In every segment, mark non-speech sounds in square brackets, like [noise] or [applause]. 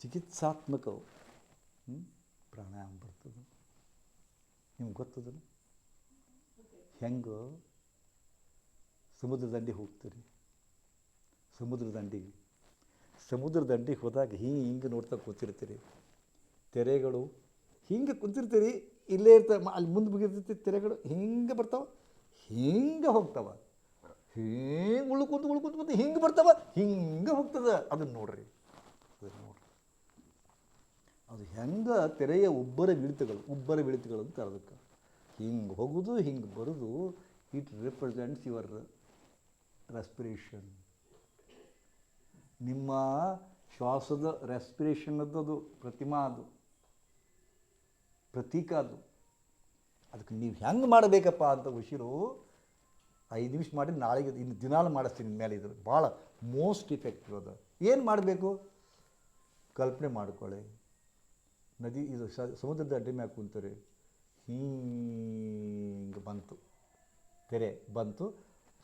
ಚಿಕಿತ್ಸಾತ್ಮಕವು? ಪ್ರಾಣಾಯಾಮ ಬರ್ತದೆ. ನಿಮ್ಗೆ ಗೊತ್ತದಲ್ಲ? ಹೆಂಗೆ ಸಮುದ್ರ ದಂಡಿ ಹೋಗ್ತೀರಿ. ಸಮುದ್ರ ದಂಡಿಗೆ ಸಮುದ್ರ ದಂಡಿಗೆ ಹೋದಾಗ ಹಿಂಗೆ ನೋಡ್ತಾ ಕೂತಿರ್ತೀರಿ. ತೆರೆಗಳು ಹಿಂಗೆ ಕುಂತಿರ್ತೀರಿ, ಇಲ್ಲೇ ಇರ್ತಾವೆ ಅಲ್ಲಿ ಮುಂದೆ ಮುಗಿರ್ತೈತಿ ತೆರೆಗಳು, ಹಿಂಗೆ ಬರ್ತಾವೆ, ಹಿಂಗೆ ಹೋಗ್ತಾವ. ಹಿಂಗೆ ಉಳ್ಕೊಂತ ಉಳ್ಕೊಂತ ಬಂದು ಹಿಂಗೆ ಬರ್ತಾವ, ಹಿಂಗೆ ಹೋಗ್ತದೆ. ಅದನ್ನು ನೋಡ್ರಿ. ಅದನ್ನು ನೋಡ್ರಿ. ಅದು ಹೆಂಗೆ ತೆರೆಯ ಉಬ್ಬರ ಬಿಳಿತಗಳು ಉಬ್ಬರ ಬಿಳಿತಗಳು ಅಂತ ಅದಕ್ಕೆ ಹಿಂಗೆ ಹೋಗೋದು, ಹಿಂಗೆ ಬರೋದು ಇಟ್ ರೆಪ್ರೆಸೆಂಟ್ಸ್ ಯುವರ್ ರೆಸ್ಪಿರೇಷನ್ ನಿಮ್ಮ ಶ್ವಾಸದ ರೆಸ್ಪಿರೇಷನ್ ಅದು ಪ್ರತಿಮಾ ಅದು, ಪ್ರತೀಕ ಅದು. ಅದಕ್ಕೆ ನೀವು ಹೆಂಗೆ ಮಾಡಬೇಕಪ್ಪ ಅಂತ ಉಸಿರು ಐದು ನಿಮಿಷ ಮಾಡಿ ನಾಳೆಗೆ ಇನ್ನು ದಿನಾಲು ಮಾಡಿಸ್ತೀನಿ ಮೇಲೆ ಇದು ಭಾಳ ಮೋಸ್ಟ್ ಇಫೆಕ್ಟಿವ್ ಅದು. ಏನು ಮಾಡಬೇಕು? ಕಲ್ಪನೆ ಮಾಡ್ಕೊಳ್ಳಿ. ನದಿ ಇದು ಸಮುದ್ರದ ಅಡ್ಡಿ ಮ್ಯಾಗ ಕುಂತಾರೆ, ಹಿಂಗೆ ಬಂತು. ತೆರೆ ಬಂತು.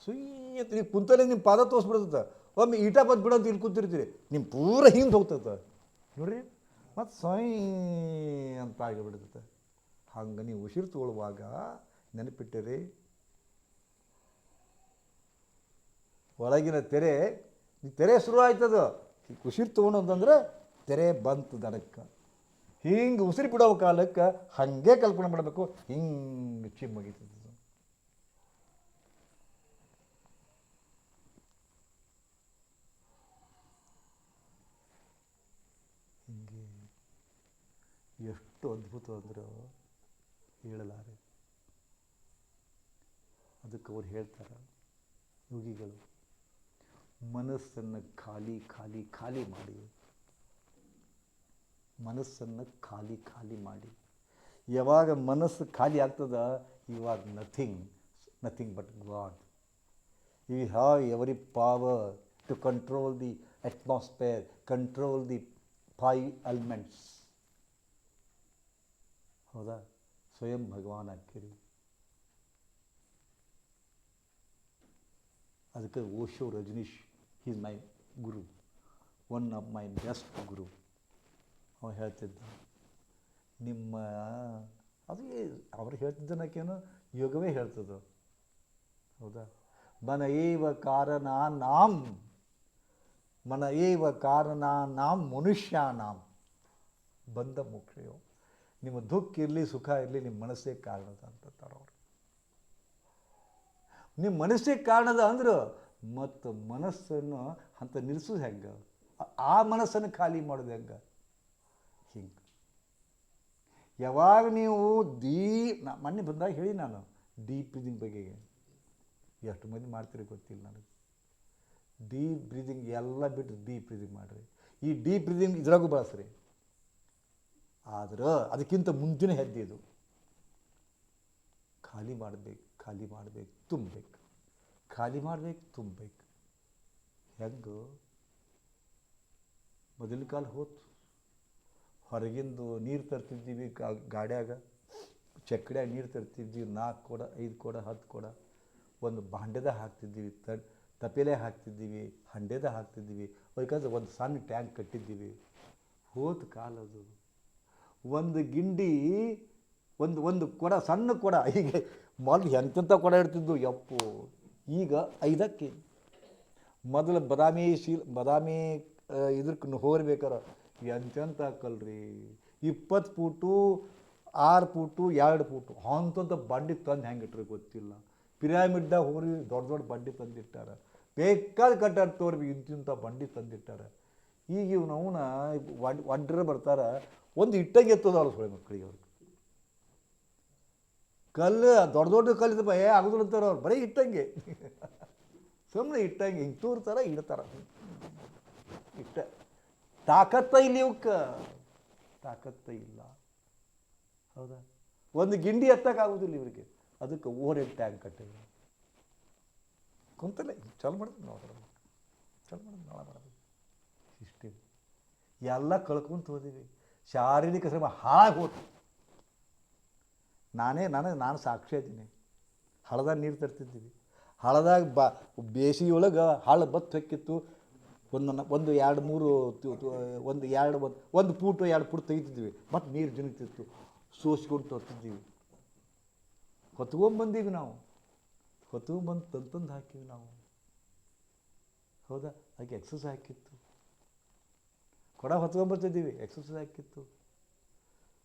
ಸುಯ್ಯ ನೀವು ಕುಂತಲ್ಲೇ ನಿಮ್ಮ ಪಾದ ತೋರಿಸ್ಬಿಡ್ತದ ಒಮ್ಮೆ ಈಟ ಬಂದು ಬಿಡೋದು ಇಲ್ಲಿ ಕುಂತಿರ್ತೀರಿ. ನಿಮ್ಮ ಪೂರ ಹಿಂದೆ ಹೋಗ್ತದ. ನೋಡ್ರಿ, ಮತ್ತು ಸೊಯ್ ಅಂತ ಆಗಿಬಿಡ್ತದೆ ಹಂಗೆ ನೀವು ಉಸಿರು ತಗೊಳ್ಳುವಾಗ ನೆನಪಿಟ್ಟಿರಿ. ಒಳಗಿನ ತೆರೆ ತೆರೆ ಶುರು ಆಯ್ತದ. ಉಸಿರು ತೊಗೊಳೋದಂದ್ರೆ ತೆರೆ ಬಂತು ದನಕ್ಕೆ ಹಿಂಗೆ ಉಸಿರು ಬಿಡೋ ಕಾಲಕ್ಕೆ ಹಾಗೆ ಕಲ್ಪನೆ ಮಾಡಬೇಕು. ಹಿಂಗೆ ಚಿಮ್ಮಗಿತದೆ ಹಿಂಗೆ ಎಷ್ಟು ಅದ್ಭುತ ಅಂದ್ರೆ ಹೇಳಲಾರೆ. ಅದಕ್ಕೆ ಅವ್ರು ಹೇಳ್ತಾರೆ, ಯೋಗಿಗಳು, ಮನಸ್ಸನ್ನು ಖಾಲಿ ಖಾಲಿ ಖಾಲಿ ಮಾಡಿ. ಮನಸ್ಸನ್ನು ಖಾಲಿ ಖಾಲಿ ಮಾಡಿ ಯಾವಾಗ ಮನಸ್ಸು ಖಾಲಿ ಆಗ್ತದ you are nothing nothing but God you have every power to control the atmosphere control the five elements ಹೌದಾ ಸ್ವಯಂ ಭಗವಾನ್ ಹಾಕಿರಿ ಅದಕ್ಕೆ Osho Rajneesh is my guru one of my best guru ಅವ ಹೇಳ್ತಿದ್ದ. ನಿಮ್ಮ, ಅದು ಅವ್ರು ಹೇಳ್ತಿದ್ದನಕ್ಕೇನು ಯೋಗವೇ ಹೇಳ್ತದೆ. ಹೌದಾ? ಮನ ಏವ ಕಾರಣ ನಾಂ, ಮನ ಏವ ಕಾರಣ ನಾಂ ಮನುಷ್ಯಾನಾಂ ಬಂದ ಮುಖ್ಯೋ ನಿಮ್ಮ ದುಃಖ ಇರಲಿ, ಸುಖ ಇರಲಿ, ನಿಮ್ಮ ಮನಸ್ಸೇ ಕಾರಣದ ಅಂತಾರೆ ಅವರು. ನಿಮ್ಮ ಮನಸ್ಸೇ ಕಾರಣದ ಅಂದ್ರೆ ಮತ್ತು ಮನಸ್ಸನ್ನು ಅಂತ ನಿಲ್ಲಿಸೋದು ಹೆಂಗೆ? ಆ- ಮನಸ್ಸನ್ನು ಖಾಲಿ ಮಾಡೋದು ಹಿಂಗೆ? ಯಾವಾಗ ನೀವು ದೀ, ನಾ, ಮೊನ್ನೆ ಬಂದಾಗ ಹೇಳಿ ನಾನು ಡೀಪ್ ಬ್ರೀದಿಂಗ್ ಬಗ್ಗೆ. ಎಷ್ಟು ಮಂದಿ ಮಾಡ್ತೀರಿ ಗೊತ್ತಿಲ್ಲ ನನಗೆ. ಡೀಪ್ ಬ್ರೀದಿಂಗ್ ಎಲ್ಲ ಬಿಟ್ಟು ಡೀಪ್ ಬ್ರೀದಿಂಗ್ ಮಾಡಿರಿ. ಈ ಡೀಪ್ ಬ್ರೀದಿಂಗ್ ಇದ್ರಾಗೂ ಬಳಸ್ರಿ. ಆದ್ರೆ ಅದಕ್ಕಿಂತ ಮುಂದಿನ ಹೆಜ್ಜೆ ಇದು ಖಾಲಿ ಮಾಡಬೇಕು ಖಾಲಿ ಮಾಡಬೇಕು, ತುಂಬಬೇಕು. ಖಾಲಿ ಮಾಡಬೇಕು, ತುಂಬಬೇಕು. ಹೆಂಗೆ? ಮೊದಲ ಕಾಲ ಹೋತು. ಹೊರಗಿಂದು ನೀರು ತರ್ತಿದ್ದೀವಿ ಗಾಡ್ಯಾಗ. ಚಕ್ಕಡ್ಯಾಗ ನೀರು ತರ್ತಿದ್ವಿ ನಾಲ್ಕು ಕೊಡ, ಐದು ಕೊಡ, ಹತ್ತು ಕೊಡ. ಒಂದು ಬಾಂಡೆದ ಹಾಕ್ತಿದ್ದೀವಿ, ತ, ತಪೇಲೆ ಹಾಕ್ತಿದ್ದೀವಿ ಹಂಡೆದ ಹಾಕ್ತಿದ್ದೀವಿ. ಯಾಕಂದ್ರೆ ಒಂದು ಸಣ್ಣ ಟ್ಯಾಂಕ್ ಕಟ್ಟಿದ್ದೀವಿ. ಹೋದ ಕಾಲ ಅದು. ಒಂದು ಗಿಂಡಿ, ಒಂದು ಒಂದು ಕೊಡ, ಸಣ್ಣ ಕೊಡ. ಹೀಗೆ ಮೊದಲು ಎಂತೆಂಥ ಕೊಡ ಇಡ್ತಿದ್ದು ಎಪ್ಪು ಈಗ ಐದಕ್ಕೆ. ಮೊದಲು ಬದಾಮಿ ಶೀಲ್, ಬದಾಮಿ ಇದಕ್ಕೆ ಹೋರ್ಬೇಕಾರ. ಎಂತೆಂಥ ಕಲ್ರಿ? ಇಪ್ಪತ್ತು ಫೂಟು ಆರು ಫೂಟು ಎರಡು ಫೂಟು ಅಂಥಂಥ ಬಂಡಿ ತಂದು ಹೆಂಗೆ ಇಟ್ರಿ ಗೊತ್ತಿಲ್ಲ. ಪಿರಾಮಿಡ್ದಾಗ ಹೋಗ್ರಿ ದೊಡ್ಡ ದೊಡ್ಡ ಬಂಡಿ ತಂದಿಟ್ಟಾರ. ಬೇಕಾದ ಕಟ್ಟಾಡ್ ತೋರ್ಬಿ ಇಂತಿಂಥ ಬಂಡಿ ತಂದಿಟ್ಟಾರ. ಈಗ ಇವ್ನು ಅವನ ಒಡ್ ಬರ್ತಾರ. ಒಂದು ಇಟ್ಟಂಗೆ ಎತ್ತದಲ್ಲ ಸೊಳ್ಳೆ ಮಕ್ಕಳಿಗೆ ಅವ್ರಿಗೆ. ಕಲ್ಲು, ದೊಡ್ಡ ದೊಡ್ಡ ಕಲ್ಲಿದ ಏ, ಆಗೋದಿಲ್ಲ ಅಂತಾರೆ ಅವ್ರು. ಬರೀ ಇಟ್ಟಂಗೆ. [laughs] ಸುಮ್ಮನೆ ಇಟ್ಟಂಗೆ ಹಿಂಗೆ ತೂರ್ತಾರ, ಇಡ್ತಾರ. ಇಟ್ಟ. ತಾಕತ್ತ ಇಲ್ಲ ಇವಕ್ಕೆ. ತಾಕತ್ತ ಇಲ್ಲ. ಹೌದಾ? ಒಂದು ಗಿಂಡಿ ಎತ್ತಕ್ಕಾಗೋದಿಲ್ಲ ಇವರಿಗೆ. ಅದಕ್ಕೆ ಓವರ್ ಹೆಡ್ ಟ್ಯಾಂಕ್ ಕಟ್ಟಿದ್ರು. ಕುಂತಲೇ ಚಲ್ ಮಾಡಿದ್ರು ನಾವು ಚಲ್ ಮಾಡಿದ್ರು ನಾಳೆ ಇಷ್ಟೇ. ಎಲ್ಲ ಕಳ್ಕೊಂತ ಹೋದಿವಿ ಶಾರೀರಿಕ ಶ್ರಮ ಹಾಳಾಗಿ ಹೋತು. ನಾನೇ, ನಾನು ನಾನು ಸಾಕ್ಷಿ ಇದ್ದೀನಿ ಹಳದಾಗ ನೀರು ತರ್ತಿದ್ದೀವಿ. ಹಳದಾಗ ಬಾ ಬೇಸಿಗೆ ಒಳಗೆ ಹಳ್ಳ ಬತ್ತು ಹೊಕ್ಕಿತ್ತು. ಒಂದು ಒಂದು ಎರಡು ಮೂರು ಒಂದು ಎರಡು ಒಂದು ಒಂದು ಫೂಟು ಎರಡು ಫೂಟ್ ತೆಗಿತಿದ್ವಿ. ಮತ್ತು ನೀರು ಜಿನುಗ್ತಿತ್ತು. ಸೋಸ್ಕೊಂಡು ತರ್ತಿದ್ದೀವಿ ಹೊತ್ಕೊಂಬಂದೀವಿ ನಾವು. ಹೊತ್ಕೊಂಬಂದು ತಂದು ತಂದು ಹಾಕಿವಿ ನಾವು. ಹೌದಾ? ಅದಕ್ಕೆ ಎಕ್ಸಸೈಸ್ ಹಾಕಿತ್ತು. ಕೊಡ ಹೊತ್ಕೊಂಬರ್ತಿದ್ದೀವಿ. ಎಕ್ಸಸೈಸ್ ಹಾಕಿತ್ತು.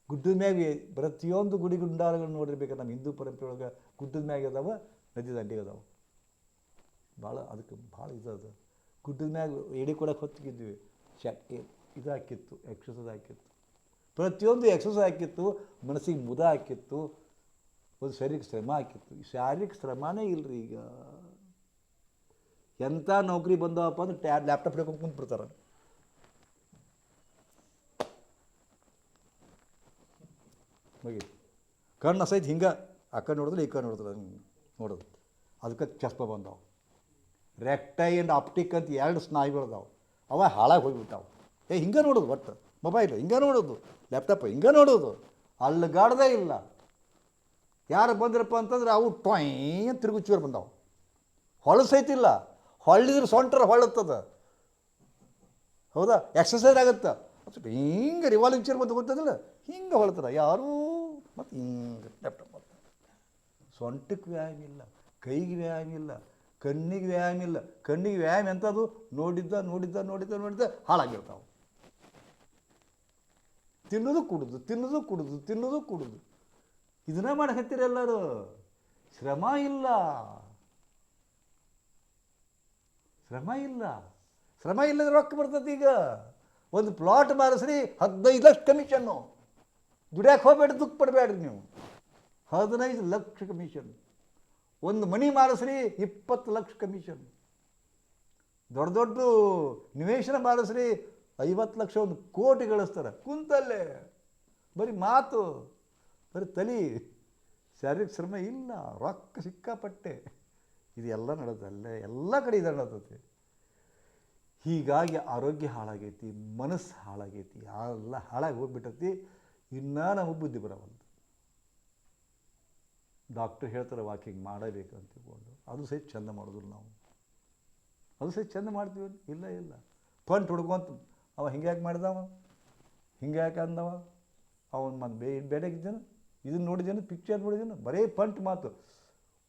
ಗುಡ್ಡದ ಮ್ಯಾಗೆ ಪ್ರತಿಯೊಂದು ಗುಡಿ ಗುಂಡಾರಗಳು ನೋಡಿರ್ಬೇಕು ನಮ್ಮ ಹಿಂದೂ ಪರಂಪರೆ ಒಳಗೆ ಗುಡ್ಡದ ಮ್ಯಾಗೆ ಅದಾವ, ನದಿ ದಂಡಿಗೆ ಅದಾವ. ಭಾಳ, ಅದಕ್ಕೆ ಭಾಳ ಇದು ಮ್ಯಾಗ ಎಡಿ ಕೊಡೋಕೆ ಹೊತ್ತಿಗಿದ್ವಿ. ಶಕ್ ಇದು ಹಾಕಿತ್ತು ಎಕ್ಸಸೈಸ್ ಹಾಕಿತ್ತು. ಪ್ರತಿಯೊಂದು ಎಕ್ಸಸೈಸ್ ಹಾಕಿತ್ತು, ಮನಸ್ಸಿಗೆ ಮುದ ಹಾಕಿತ್ತು, ಒಂದು ಶಾರೀರಿಕ ಶ್ರಮ ಹಾಕಿತ್ತು. ಶಾರೀರಿಕ ಶ್ರಮನೇ ಇಲ್ಲರಿ ಈಗ. ಎಂಥ ನೌಕರಿ ಬಂದವಪ್ಪ ಅಂದ್ರೆ ಟ್ಯಾ ಲ್ಯಾಪ್ಟಾಪ್ ಹಿಡ್ಕೊಂಡು ಕುಂತ್ಬಿಡ್ತಾರೆ. ಮುಗೀತು ಕಣ್ಣು ಸಹಿತ ಹಿಂಗೆ, ಆ ನೋಡಿದ್ರೆ ಈ ಕಣ್ಣು ನೋಡಿದ್ರೆ ನೋಡೋದು. ಅದಕ್ಕೆ ಚಸ್ಪ ಬಂದಾವು. ರೆಕ್ಟೈ ಆ್ಯಂಡ್ ಆಪ್ಟಿಕ್ ಅಂತ ಎರಡು ಸ್ನಾಯುಗಳು ಅದಾವೆ ಅವ ಹಾಳಾಗಿ ಹೋಗಿಬಿಟ್ಟಾವೆ. ಏ, ಹಿಂಗೆ ನೋಡೋದು ಒಟ್ಟು. ಮೊಬೈಲ್ ಹಿಂಗೆ ನೋಡೋದು. ಲ್ಯಾಪ್ಟಾಪ್ ಹಿಂಗೆ ನೋಡೋದು. ಅಲ್ಲಿಗಾಡ್ದೇ ಇಲ್ಲ. ಯಾರು ಬಂದ್ರಪ್ಪ ಅಂತಂದ್ರೆ ಅವು ಟೊಯ್ ಅಂತ ತಿರುಗು ಚೂರು ಬಂದಾವು ಹೊಳಸೈತಿಲ್ಲ ಹೊಳ್ಳಿದ್ರೆ ಸೊಂಟರ ಹೊಳ್ಳತ್ತದ. ಹೌದಾ? ಎಕ್ಸಸೈಸ್ ಆಗುತ್ತೆ. ಸ್ವಲ್ಪ ಹಿಂಗೆ ರಿವಾಲ್ವಿಂಗ್ ಚೇರ್ ಬಂದು ಗೊತ್ತದಿಲ್ಲ ಹಿಂಗೆ ಹೊಳ್ತದ. ಯಾರೂ ಮತ್ತು ಹಿಂಗೆ ಲ್ಯಾಪ್ಟಾಪ್ ಸೊಂಟಕ್ಕೆ ವ್ಯಾಯಾಮ ಇಲ್ಲ. ಕೈಗೆ ವ್ಯಾಯಾಮ ಇಲ್ಲ. ಕಣ್ಣಿಗೆ ವ್ಯಾಯಾಮ ಇಲ್ಲ. ಕಣ್ಣಿಗೆ ವ್ಯಾಯಾಮ ಎಂಥದ್ದು ನೋಡಿದ್ದ ನೋಡಿದ್ದ ನೋಡಿದ್ದ ನೋಡಿದ್ದ ಹಾಳಾಗಿರ್ತಾವೆ. ತಿನ್ನೋದು ಕುಡಿದು ತಿನ್ನೋದು ಕುಡಿದು, ತಿನ್ನೋದು ಕುಡುದು. ಇದನ್ನ ಮಾಡಕತ್ತೀರ ಎಲ್ಲರೂ? ಶ್ರಮ ಇಲ್ಲ. ಶ್ರಮ ಇಲ್ಲ. ಶ್ರಮ ಇಲ್ಲದ ರೊಕ್ಕ ಬರ್ತದೆ ಈಗ. ಒಂದು ಪ್ಲಾಟ್ ಮಾರಿಸ್ರಿ ಹದಿನೈದು ಲಕ್ಷ ಕಮಿಷನ್ನು ದುಡ್ಯಾಕೆ ಹೋಗ್ಬೇಡ, ದುಃಖ ಪಡಬೇಡ್ರಿ ನೀವು. ಹದಿನೈದು ಲಕ್ಷ ಕಮಿಷನ್ ಒಂದು ಮನಿ ಮಾಡಿಸ್ರಿ ಇಪ್ಪತ್ತು ಲಕ್ಷ ಕಮಿಷನ್ ದೊಡ್ಡ ದೊಡ್ಡ ನಿವೇಶನ ಮಾಡಿಸ್ರಿ ಐವತ್ತು ಲಕ್ಷ ಒಂದು ಕೋಟಿ ಗಳಿಸ್ತಾರೆ. ಕುಂತಲ್ಲೇ. ಬರೀ ಮಾತು, ಬರೀ ತಲಿ. ಶಾರೀರಿಕ ಶ್ರಮ ಇಲ್ಲ, ರೊಕ್ಕ ಸಿಕ್ಕಾಪಟ್ಟೆ. ಇದೆಲ್ಲ ನಡೆದಲ್ಲೇ, ಎಲ್ಲ ಕಡೆ ಇದು ನಡೆದೈತಿ ಹೀಗಾಗಿ ಆರೋಗ್ಯ ಹಾಳಾಗೈತಿ, ಮನಸ್ಸು ಹಾಳಾಗೈತಿ, ಎಲ್ಲ ಹಾಳಾಗಿ ಹೋಗ್ಬಿಟ್ಟೈತಿ. ಇನ್ನೂ ನಾವು ಬುದ್ಧಿ ಬರವಲ್ದು. ಡಾಕ್ಟ್ರ್ ಹೇಳ್ತಾರೆ ವಾಕಿಂಗ್ ಮಾಡಬೇಕು ಅಂತ ತಿಳ್ಕೊಂಡು. ಅದು ಸಹಿತ ಚಂದ ಮಾಡೋದಿಲ್ಲ ನಾವು. ಅದು ಸಹಿತ ಚಂದ ಮಾಡ್ತೀವಿ ಇಲ್ಲ ಇಲ್ಲ. ಪಂಟ್ ಹುಡ್ಕೊಂತ, ಅವ ಹಿಂಗ್ಯಾಕೆ ಮಾಡಿದವ? ಹಿಂಗ್ಯಾಕೆ ಅಂದವ? ಅವನ ಮತ್ತು ಬೇ ಬೇಡಾಗಿದ್ದೇನೆ ಇದನ್ನು ನೋಡಿದ್ದೇನು ಪಿಕ್ಚರ್ ನೋಡಿದ್ದೇನು ಬರೀ ಪಂಟ್ ಮಾತು.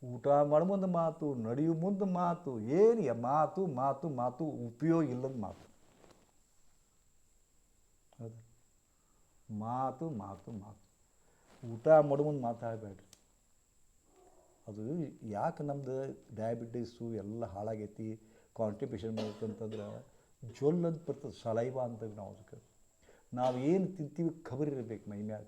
ಊಟ ಮಾಡೋ ಮುಂದೆ ಮಾತು, ನಡೆಯೋ ಮುಂದೆ ಮಾತು, ಏನು ಮಾತು ಮಾತು ಮಾತು, ಉಪಯೋಗ ಇಲ್ಲದ ಮಾತು. ಮಾತು ಮಾತು ಮಾತು. ಊಟ ಮಾಡೋ ಮುಂದೆ ಮಾತಾಡಬೇಡ್ರಿ. ಅದು ಯಾಕೆ ನಮ್ದು ಡಯಾಬಿಟೀಸು ಎಲ್ಲ ಹಾಳಾಗೈತಿ ಕಾಂಟ್ರಿಬ್ಯೂಷನ್ ಮಾಡುತ್ತೆ ಅಂತಂದ್ರೆ ಜೊಲ್ ಅಂತ ಬರ್ತದೆ, ಸಲೈವ ಅಂತೀವಿ ನಾವು ಅದಕ್ಕೆ. ನಾವು ಏನು ತಿಂತೀವಿ ಖಬರ್ ಇರಬೇಕು ಮೈ ಮ್ಯಾಗ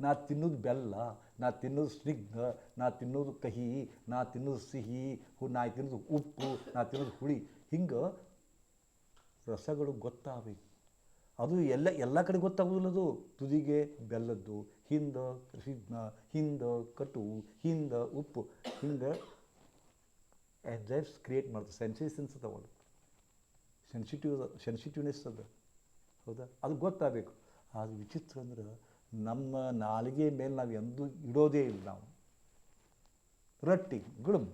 ನಾ ತಿನ್ನೋದು ಬೆಲ್ಲ, ನಾ ತಿನ್ನೋದು ಸ್ನಿಗ್ಧ, ನಾ ತಿನ್ನೋದು ಕಹಿ, ನಾ ತಿನ್ನೋದು ಸಿಹಿ, ಹು, ನಾ ತಿನ್ನೋದು ಉಪ್ಪು, ನಾ ತಿನ್ನೋದು ಹುಳಿ. ಹಿಂಗೆ ರಸಗಳು ಗೊತ್ತಾಗಬೇಕು. ಅದು ಎಲ್ಲ ಎಲ್ಲ ಕಡೆ ಗೊತ್ತಾಗೋದಿಲ್ಲ ಅದು. ತುದಿಗೆ ಬೆಲ್ಲದ್ದು, ಹಿಂದ ಕೃಷಿ ಹಿಂದ ಕಟು, ಹಿಂದ ಉಪ್ಪು. ಹಿಂಗೆ ಎಂಜೈಮ್ಸ್ ಕ್ರಿಯೇಟ್ ಮಾಡ್ತದೆ ಸೆನ್ಸೇಷನ್ಸ್ ತಗೊಂಡು ಸೆನ್ಸಿಟಿವ್ ಸೆನ್ಸಿಟಿವ್ನೆಸ್ ಅದ. ಹೌದಾ? ಅದು ಗೊತ್ತಾಗಬೇಕು. ಅದು ವಿಚಿತ್ರ ಅಂದ್ರೆ ನಮ್ಮ ನಾಲಿಗೆ ಮೇಲೆ ನಾವು ಎಂದೂ ಇಡೋದೇ ಇಲ್ಲ ನಾವು. ರೊಟ್ಟಿ ಗುಳುಮ್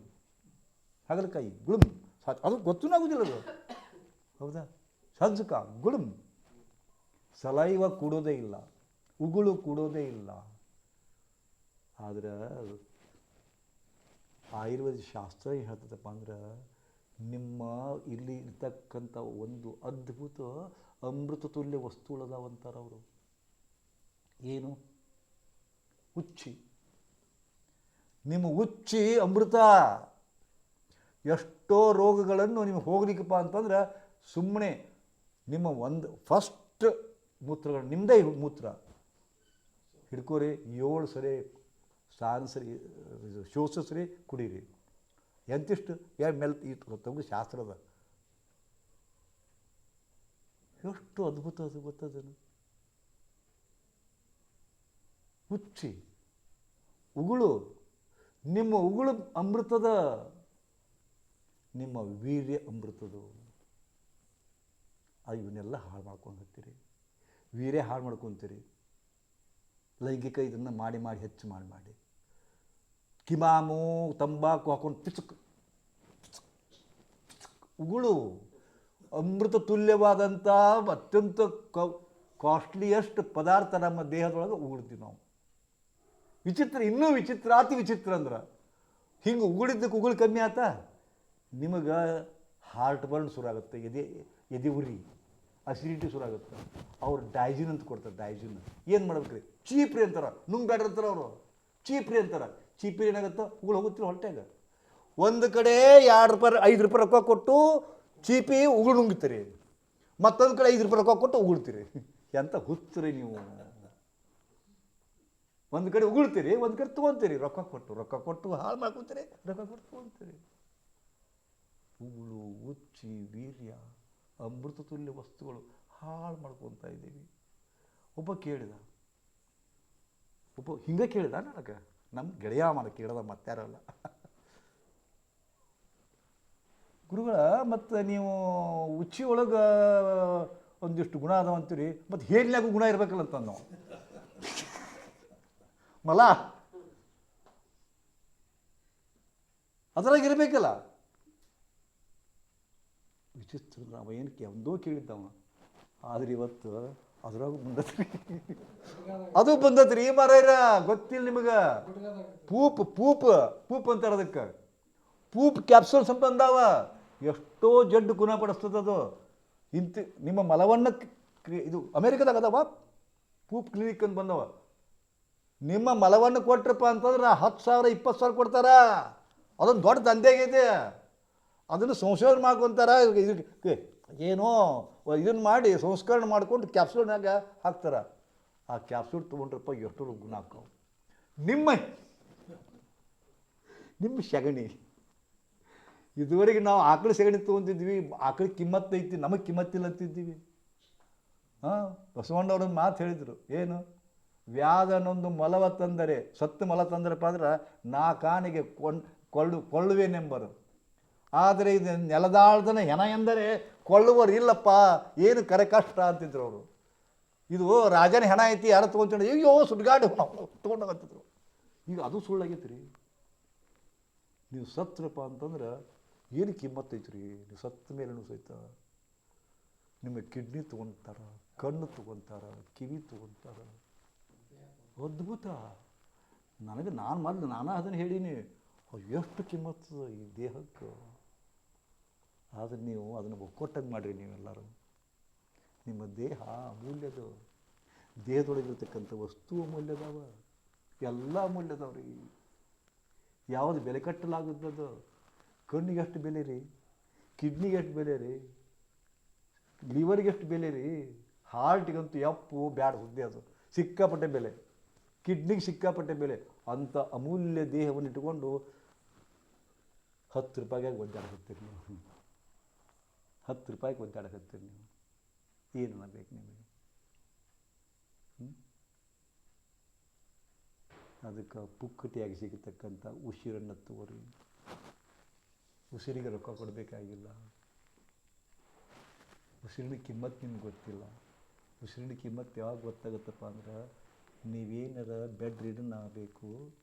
ಹಾಗಲಕಾಯಿ ಗುಳುಮ್ ಅದು ಗೊತ್ತೂ ಆಗೋದಿಲ್ಲ ಅದು. ಹೌದಾ? ಸಜ್ಜಕ ಗುಳುಮ್ ಸಲೈವ ಕೊಡೋದೇ ಇಲ್ಲ, ಉಗುಳು ಕೊಡೋದೇ ಇಲ್ಲ. ಆದ್ರೆ ಆಯುರ್ವೇದ ಶಾಸ್ತ್ರ ಏನು ಹೇಳ್ತದಪ್ಪ ಅಂದ್ರೆ ನಿಮ್ಮ ಇಲ್ಲಿ ಇರ್ತಕ್ಕಂಥ ಒಂದು ಅದ್ಭುತ ಅಮೃತ ತುಲ್ಯ ವಸ್ತುಗಳದಾವಂತಾರೆ ಅವರು. ಏನು? ಉಚ್ಚಿ. ನಿಮ್ಮ ಉಚ್ಚಿ ಅಮೃತ, ಎಷ್ಟೋ ರೋಗಗಳನ್ನು ನಿಮಗೆ ಹೋಗ್ಲಿಕ್ಕಪ್ಪ ಅಂತಂದ್ರೆ ಸುಮ್ಮನೆ ನಿಮ್ಮ ಒಂದು ಫಸ್ಟ್ ಮೂತ್ರಗಳು ನಿಮ್ಮದೇ ಮೂತ್ರ. ಹಿಡ್ಕೋರಿ, ಏಳು ಸರಿ ಸ್ನಾನ ಸರಿ, ಇದು ಶೋಷಿಸ್ರಿ ಕುಡೀರಿ. ಎಂತಿಷ್ಟು ಯಾ ಮೇಲೆ ತಮಗೆ ಶಾಸ್ತ್ರದ ಎಷ್ಟು ಅದ್ಭುತ ಅದು ಗೊತ್ತದನು ಹುಚ್ಚಿ. ಉಗುಳು, ನಿಮ್ಮ ಉಗುಳು ಅಮೃತದ, ನಿಮ್ಮ ವೀರ್ಯ ಅಮೃತದು. ಇವನ್ನೆಲ್ಲ ಹಾಳು ಮಾಡ್ಕೊಂಡು ಹೋಗ್ತೀರಿ. ವೀರ್ಯ ಹಾಳು ಮಾಡ್ಕೊತೀರಿ. ಲೈಂಗಿಕ ಇದನ್ನು ಮಾಡಿ ಮಾಡಿ ಹೆಚ್ಚು ಮಾಡಿ ಮಾಡಿ. ಕಿಮಾಮು, ತಂಬಾಕು ಹಾಕೊಂಡು ಪಿಚಕ್. ಉಗುಳು. ಅಮೃತ ತುಲ್ಯವಾದಂಥ ಅತ್ಯಂತ ಕಾಸ್ಟ್ಲಿಯೆಸ್ಟ್ ಪದಾರ್ಥ ನಮ್ಮ ದೇಹದೊಳಗೆ ಉಗುಳ್ತೀವಿ ನಾವು. ವಿಚಿತ್ರ, ಇನ್ನೂ ವಿಚಿತ್ರ, ಅತಿ ವಿಚಿತ್ರ ಅಂದ್ರೆ ಹಿಂಗೆ ಉಗುಳಿದ್ದಕ್ಕೆ ಉಗುಳು ಕಮ್ಮಿ ಆತ. ನಿಮಗೆ ಹಾರ್ಟ್ ಬರ್ನ್ ಶುರು ಆಗುತ್ತೆ. ಎದೆ ಎದೆ ಉರಿ. ಅಸಿಡಿಟಿ ಶುರು ಆಗುತ್ತೆ. ಅವ್ರು ಡೈಜಿನ್ ಅಂತ ಕೊಡ್ತಾರೆ ಡೈಜಿನ್ ಏನು ಮಾಡ್ಬೇಕ್ರಿ? ಚೀಪ್ರಿ ನುಂಗ್ ನುಂಗ್ಬೇಡ್ರಿ ಅಂತಾರೆ ಅವರು. ಚೀಪ್ರಿ ಅಂತಾರೆ. ಚೀಪ್ರಿ ಏನಾಗುತ್ತೆ? ಉಗುಳು ಹೋಗುತ್ತಿಲ್ಲ ಹೊಟ್ಟೆಗ ಒಂದು ಕಡೆ ಎರಡು ರೂಪಾಯಿ, ಐದು ರೂಪಾಯಿ ರೊಕ್ಕ ಕೊಟ್ಟು ಚೀಪಿ ಉಗುಳು ನುಂಗ್ತೀರಿ. ಮತ್ತೊಂದು ಕಡೆ ಐದು ರೂಪಾಯಿ ರೊಕ್ಕ ಕೊಟ್ಟು ಉಗುಳ್ತೀರಿ. ಎಂತ ಹುಚ್ಚರಿ ನೀವು. ಒಂದು ಕಡೆ ಉಗುಳ್ತೀರಿ, ಒಂದು ಕಡೆ ತೊಗೊಂತೀರಿ. ರೊಕ್ಕ ಕೊಟ್ಟು ರೊಕ್ಕ ಕೊಟ್ಟು ಹಾಳು ಮಾಡ್ಕೊತೀರಿ, ರೊಕ್ಕ ಕೊಟ್ಟು ತೊಗೊಂತೀರಿ. ಉಗುಳು, ಉಚ್ಚಿ, ವೀರ್ಯ. ಅಮೃತ ತುಲ್ಯ ವಸ್ತುಗಳು ಹಾಳು ಮಾಡ್ಕೊತಾ ಇದ್ದೀವಿ. ಒಬ್ಬ ಕೇಳಿದ. ಒಬ್ಬ ಹಿಂಗೆ ಕೇಳಿದ ನನಗೆ. ನಮ್ಮ ಗೆಳೆಯ ಮಾಡ ಕೇಳಿದ ಮತ್ತಾರಲ್ಲ. ಗುರುಗಳ, ಮತ್ತು ನೀವು ಉಚ್ಚಿ ಒಳಗೆ ಒಂದಿಷ್ಟು ಗುಣ ಅದಾವ ಅಂತೀರಿ ಮತ್ತು ಹೇಲ್ನಾಗೂ ಗುಣ ಇರ್ಬೇಕಲ್ಲ ಅಂತ ನಾವು ಮಲ. ಅದ್ರಾಗ ಇರಬೇಕಲ್ಲ. ವಿಚಿತ್ರ ನಾವು ಏನು ಒಂದೋ ಕೇಳಿದ್ದವ ಆದ್ರೆ ಇವತ್ತು ಅದ್ರಾಗ ಬಂದತ್ರಿ ಅದು ಬಂದತ್ರಿ ಮಾರಾಯ್ರ, ಗೊತ್ತಿಲ್ಲ ನಿಮಗೆ. ಪೂಪ್ ಪೂಪ್ ಪೂಪ್ ಅಂತಾರೆ ಅದಕ್ಕೆ. ಪೂಪ್ ಕ್ಯಾಪ್ಸೂಲ್ ಅಂದಾವ. ಎಷ್ಟೋ ಜಡ್ಡು ಗುಣಪಡಿಸ್ತದೆ ಅದು. ಇಂತ ನಿಮ್ಮ ಮಲವನ್ನು ಇದು ಅಮೇರಿಕದಾಗ ಅದಾವ? ಪೂಪ್ ಕ್ಲಿನಿಕ್ ಅಂತ ಬಂದವ. ನಿಮ್ಮ ಮಲವನ್ನು ಕೊಟ್ರಪ್ಪ ಅಂತಂದ್ರೆ ಹತ್ತು ಸಾವಿರ, ಇಪ್ಪತ್ತು ಸಾವಿರ ಕೊಡ್ತಾರ. ಅದೊಂದು ದೊಡ್ಡ ದಂಧೆಗಿದೆ ಅದನ್ನು ಸಂಶೋಧನೆ ಮಾಡ್ಕೊತಾರ ಇದಕ್ಕೆ ಏನೋ ಇದನ್ನು ಮಾಡಿ ಸಂಸ್ಕರಣೆ ಮಾಡ್ಕೊಂಡು ಕ್ಯಾಪ್ಸೂಲ್ನಾಗ ಹಾಕ್ತಾರ. ಆ ಕ್ಯಾಪ್ಸೂಲ್ ತೊಗೊಂಡ್ರಪ್ಪ ಎಷ್ಟು ಗುಣ ಹಾಕೋ ನಿಮ್ಮ ನಿಮ್ಮ ಸಗಣಿ. ಇದುವರೆಗೆ ನಾವು ಆಕಳು ಸಗಣಿ ತೊಗೊಂತಿದ್ವಿ ಆಕಳ ಕಿಮ್ಮತ್ತು ಐತಿ, ನಮಗೆ ಕಿಮ್ಮತ್ತಿಲ್ಲ ಅಂತಿದ್ದೀವಿ. ಹಾಂ ಬಸವಣ್ಣವ್ರೊಂದು ಮಾತು ಹೇಳಿದರು, ಏನು? ವ್ಯಾಧನೊಂದು ಮಲವ ತಂದರೆ, ಸತ್ತು ಮಲ ತಂದರಪ್ಪ ಅಂದ್ರೆ ನಾ ಕಾನಿಗೆ ಕೊಂಡ್, ಕೊಳ್ಳು, ಕೊಳ್ಳುವೇನೆಂಬರು. ಆದರೆ ಇದು ನೆಲದಾಳ್ದನ ಹೆಣ ಎಂದರೆ ಕೊಳ್ಳುವರು ಇಲ್ಲಪ್ಪ, ಏನು ಕರೆ ಕಷ್ಟ ಅಂತಿದ್ರು ಅವರು. ಇದು ರಾಜನ ಹೆಣ ಐತಿ, ಯಾರು ತೊಗೊಂತಾರೆ ಅಯ್ಯೋ, ಸುಡ್ಗಾಡು ಅಂತಿದ್ರು ಈಗ ಅದು ಸುಳ್ಳಾಗೈತಿ ರೀ ನೀವು ಸತ್ರಪ್ಪ ಅಂತಂದ್ರೆ ಏನು ಕಿಮ್ಮತ್ತು ರೀ ನೀವು ಸತ್ತ ಮೇಲೆ ಸಹಿತ ನಿಮ್ಮ ಕಿಡ್ನಿ ತೊಗೊತಾರ, ಕಣ್ಣು ತೊಗೊತಾರ, ಕಿವಿ ತೊಗೊತಾರ. ಅದ್ಭುತ. ನನಗೆ ನಾನು ಮೊದಲು ನಾನು ಅದನ್ನು ಹೇಳೀನಿ. ಎಷ್ಟು ಕಿಮ್ಮತ್ತದ ಈ ದೇಹಕ್ಕೆ. ಆದರೆ ನೀವು ಅದನ್ನು ಒಕ್ಕೊಟ್ಟಂಗೆ ಮಾಡಿರಿ ನೀವೆಲ್ಲರೂ. ನಿಮ್ಮ ದೇಹ ಅಮೂಲ್ಯದು ದೇಹದೊಳಗಿರ್ತಕ್ಕಂಥ ವಸ್ತು ಅಮೂಲ್ಯದವ. ಎಲ್ಲ ಅಮೂಲ್ಯದವ ರೀ. ಯಾವುದು ಬೆಲೆ ಕಟ್ಟಲಾಗದದು ಕಣ್ಣಿಗೆ ಎಷ್ಟು ಬೆಲೆ ರೀ. ಕಿಡ್ನಿಗೆ ಎಷ್ಟು ಬೆಲೆ ರೀ. ಲಿವರ್ಗೆ ಎಷ್ಟು ಬೆಲೆ ರೀ. ಹಾರ್ಟಿಗಂತೂ ಎಪ್ಪು ಬ್ಯಾಡ ಹುದ್ದೆ ಅದು. ಸಿಕ್ಕಾಪಟ್ಟೆ ಬೆಲೆ. ಕಿಡ್ನಿಗೆ ಸಿಕ್ಕಾಪಟ್ಟೆ ಬೆಲೆ. ಅಂಥ ಅಮೂಲ್ಯ ದೇಹವನ್ನು ಇಟ್ಟುಕೊಂಡು ಹತ್ತು ರೂಪಾಯಿಗೆ ಒದ್ದಾಡಕತ್ತೀರಿ ನೀವು. ಹತ್ತು ರೂಪಾಯಿಗೆ ಒದ್ದಾಡಕತ್ತೀರಿ ನೀವು. ಏನು ಮಾಡಬೇಕು ನಿಮಗೆ? ಅದಕ್ಕೆ ಪುಕ್ಕಟಿಯಾಗಿ ಸಿಗತಕ್ಕಂಥ ಉಸಿರನ್ನು ತಗೋರಿ ಉಸಿರಿಗೆ ರೊಕ್ಕ ಕೊಡಬೇಕಾಗಿಲ್ಲ. ಉಸಿರಿನ ಕಿಮ್ಮತ್ತು ನಿಮ್ಗೆ ಗೊತ್ತಿಲ್ಲ. ಉಸಿರಿನ ಕಿಮ್ಮತ್ತು ಯಾವಾಗ ಗೊತ್ತಾಗುತ್ತಪ್ಪ ಅಂದ್ರೆ ನೀವೇನಾರ ಬೆಡ್ ರಿಡನ್ ಆಗಬೇಕು.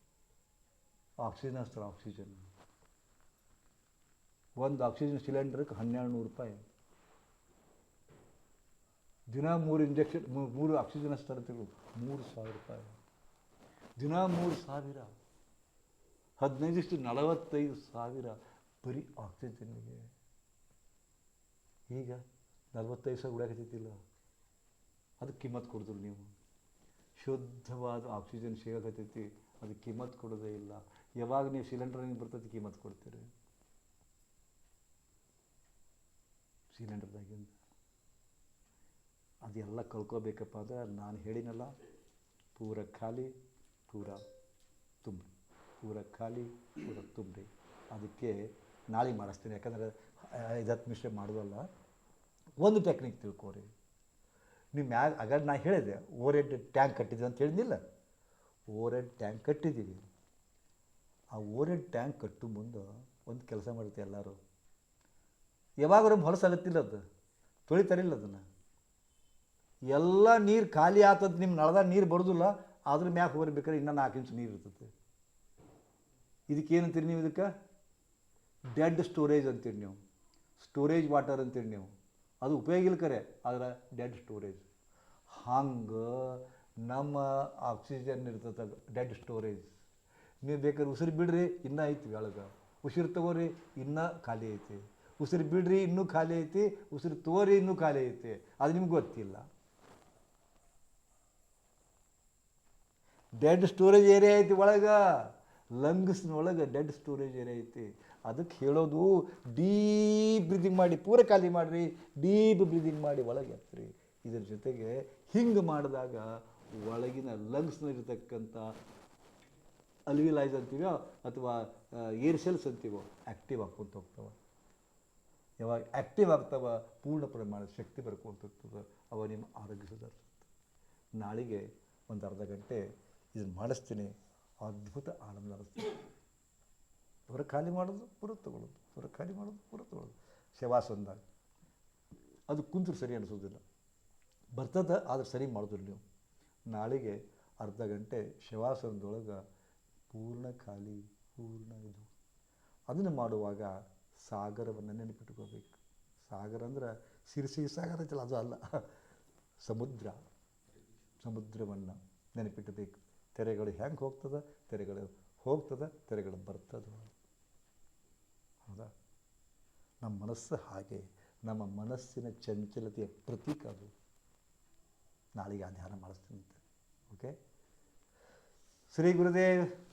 ಆಕ್ಸಿಜನ್ ಅಷ್ಟರ ಆಕ್ಸಿಜನ್. ಒಂದು ಆಕ್ಸಿಜನ್ ಸಿಲಿಂಡ್ರಿಗೆ ಹನ್ನೆರಡು ನೂರು ರೂಪಾಯಿ. ದಿನ ಮೂರು ಇಂಜೆಕ್ಷನ್ ಮೂರು ಆಕ್ಸಿಜನ್ ಹಚ್ತಾರೆ ತಿಳು ಮೂರು ಸಾವಿರ ರೂಪಾಯಿ. ದಿನ ಮೂರು ಸಾವಿರ. ಹದಿನೈದಿಷ್ಟು ನಲವತ್ತೈದು ಸಾವಿರ ಬರೀ ಆಕ್ಸಿಜನ್ಗೆ ಈಗ ನಲವತ್ತೈದು ಸಾವಿರ ಉಡಾಕತ್ತಿಲ್ಲ ಅದಕ್ಕೆ ಕಿಮ್ಮತ್ತು ಕೊಡಿದ್ರು ನೀವು. ಶುದ್ಧವಾದ ಆಕ್ಸಿಜನ್ ಸಿಗಕತ್ತೈತಿ ಅದಕ್ಕೆ ಕಿಮ್ಮತ್ತು ಕೊಡೋದೇ ಇಲ್ಲ. ಯಾವಾಗ ನೀವು ಸಿಲಿಂಡರ್ ಬರ್ತೈತಿ ಕಿಮ್ಮತ್ತು ಕೊಡ್ತೀರಿ. ಸಿಲಿಂಡರ್ದಾಗಿಂದ ಅದೆಲ್ಲ ಕಳ್ಕೊಬೇಕಪ್ಪ ಅಂದ್ರೆ ನಾನು ಹೇಳಿನಲ್ಲ ಪೂರ ಖಾಲಿ, ಪೂರ ತುಂಬ್ರಿ ಪೂರ ಖಾಲಿ, ಪೂರ ತುಂಬ್ರಿ ಅದಕ್ಕೆ ನಾಳೆ ಮಾಡಿಸ್ತೀನಿ. ಯಾಕಂದರೆ ಐದು ಹತ್ತು ನಿಮಿಷ ಮಾಡೋದಲ್ಲ. ಒಂದು ಟೆಕ್ನಿಕ್ ತಿಳ್ಕೊರಿ. ನಿಮ್ಮ ಮ್ಯಾಗ ಆಗ ನಾ ಹೇಳಿದೆ ಓವರ್ ಹೆಡ್ ಟ್ಯಾಂಕ್ ಕಟ್ಟಿದ್ದೀವಿ ಅಂತ ಹೇಳಿದಿಲ್ಲ ಓವರ್ ಹೆಡ್ ಟ್ಯಾಂಕ್ ಕಟ್ಟಿದ್ದೀವಿ. ಆ ಓವರ್ ಹೆಡ್ ಟ್ಯಾಂಕ್ ಕಟ್ಟು ಮುಂದೆ ಒಂದು ಕೆಲಸ ಮಾಡುತ್ತೆ ಎಲ್ಲರೂ. ಯಾವಾಗಾರು ಹೊಲಸಲತ್ತಿಲ್ಲ ಅದು. ತೊಳಿತಾರಿಲ್ಲ ಅದನ್ನು. ಎಲ್ಲ ನೀರು ಖಾಲಿ ಆತದ ನಿಮ್ಮ ನಳದ ನೀರು ಬರೋದಿಲ್ಲ, ಅದ್ರ ಮ್ಯಾಕ್ ಹೋಗ್ಬೇಕಾದ್ರೆ ಇನ್ನೂ ನಾಲ್ಕು ಇಂಚು ನೀರು ಇರ್ತದೆ. ಇದಕ್ಕೆ ಏನಂತೀರಿ ನೀವು ಇದಕ್ಕೆ? ಡೆಡ್ ಸ್ಟೋರೇಜ್ ಅಂತೀರಿ ನೀವು. ಸ್ಟೋರೇಜ್ ವಾಟರ್ ಅಂತೀರಿ ನೀವು. ಅದು ಉಪಯೋಗ ಇಲ್ಲ ಕರೆ, ಆದ್ರೆ ಡೆಡ್ ಸ್ಟೋರೇಜ್. ಹಂಗೆ ನಮ್ಮ ಆಕ್ಸಿಜನ್ ಇರ್ತದೆ ಡೆಡ್ ಸ್ಟೋರೇಜ್. ನೀವು ಬೇಕಾದ್ರೆ ಉಸಿರು ಬಿಡ್ರಿ, ಇನ್ನೂ ಐತಿ ಒಳಗೆ ಉಸಿರು ತಗೋರಿ, ಇನ್ನೂ ಖಾಲಿ ಐತಿ. ಉಸಿರು ಬಿಡ್ರಿ, ಇನ್ನೂ ಖಾಲಿ ಐತಿ, ಉಸಿರು ತೋರಿ, ಇನ್ನೂ ಖಾಲಿ ಐತಿ. ಅದು ನಿಮ್ಗೆ ಗೊತ್ತಿಲ್ಲ. ಡೆಡ್ ಸ್ಟೋರೇಜ್ ಏರಿಯಾ ಐತಿ ಒಳಗೆ. ಲಂಗ್ಸ್ನೊಳಗೆ ಡೆಡ್ ಸ್ಟೋರೇಜ್ ಏರಿಯಾ ಐತಿ. ಅದಕ್ಕೆ ಹೇಳೋದು ಡೀಪ್ ಬ್ರೀದಿಂಗ್ ಮಾಡಿ, ಪೂರ ಖಾಲಿ ಮಾಡಿರಿ ಡೀಪ್ ಬ್ರೀದಿಂಗ್ ಮಾಡಿ ಒಳಗೆ ಎತ್ತರಿ ಇದರ ಜೊತೆಗೆ ಹಿಂಗೆ ಮಾಡಿದಾಗ ಒಳಗಿನ ಲಂಗ್ಸ್ನಲ್ಲಿರ್ತಕ್ಕಂಥ ಅಲ್ವಿಲೈಸ್ ಅಂತೀವೋ ಅಥವಾ ಏರ್ ಸೆಲ್ಸ್ ಅಂತೀವೋ ಆ್ಯಕ್ಟಿವ್ ಹಾಕ್ಕೊಂತ ಹೋಗ್ತಾವೆ. ಯಾವಾಗ ಆ್ಯಕ್ಟಿವ್ ಆಗ್ತಾವ, ಪೂರ್ಣ ಪ್ರಮಾಣದ ಶಕ್ತಿ ಬರ್ಕೊಂತಿರ್ತದೆ ಅವ ನಿಮ್ಮ ಆರೋಗ್ಯ ಸುಧಾರಿಸುತ್ತೆ ನಾಳೆಗೆ ಒಂದು ಅರ್ಧ ಗಂಟೆ ಇದನ್ನು ಮಾಡಿಸ್ತೀನಿ, ಅದ್ಭುತ ಆನಂದ ಅನಿಸ್ತೀನಿ ಹೊರ ಖಾಲಿ ಮಾಡೋದು ಪೂರ ತಗೊಳ್ಳೋದು ಹೊರ ಖಾಲಿ ಮಾಡೋದು ಪೂರ ತಗೊಳ್ಳೋದು ಶವಾಸ ಅಂದಾಗ ಅದು ಕುಂತ್ರು ಸರಿ ಅನಿಸೋದಿಲ್ಲ. ಬರ್ತದ, ಆದ್ರೆ ಸರಿ ಮಾಡೋದಿಲ್ಲ ನೀವು. ನಾಳೆಗೆ ಅರ್ಧ ಗಂಟೆ ಶವಾಸನದೊಳಗೆ ಪೂರ್ಣ ಖಾಲಿ, ಪೂರ್ಣ ಇದು. ಅದನ್ನು ಮಾಡುವಾಗ ಸಾಗರವನ್ನು ನೆನಪಿಟ್ಕೋಬೇಕು. ಸಾಗರ ಅಂದ್ರೆ ಸಿರಿಸಿ ಸಾಗರ ಐತಲ್ಲ ಅದು ಅಲ್ಲ. ಸಮುದ್ರ, ಸಮುದ್ರವನ್ನು ನೆನಪಿಟ್ಟಬೇಕು ತೆರೆಗಳು ಹೆಂಗೆ ಹೋಗ್ತದೆ? ತೆರೆಗಳು ಹೋಗ್ತದೆ, ತೆರೆಗಳು ಬರ್ತದೆ. ಹೌದಾ? ನಮ್ಮ ಮನಸ್ಸು ಹಾಗೆ, ನಮ್ಮ ಮನಸ್ಸಿನ ಚಂಚಲತೆಯ ಪ್ರತೀಕ ಅದು. ನಾಳೆಗೆ ಆ ಧ್ಯಾನ ಮಾಡಿಸ್ತೀನಿ ಓಕೆ ಶ್ರೀ ಗುರುದೇವ್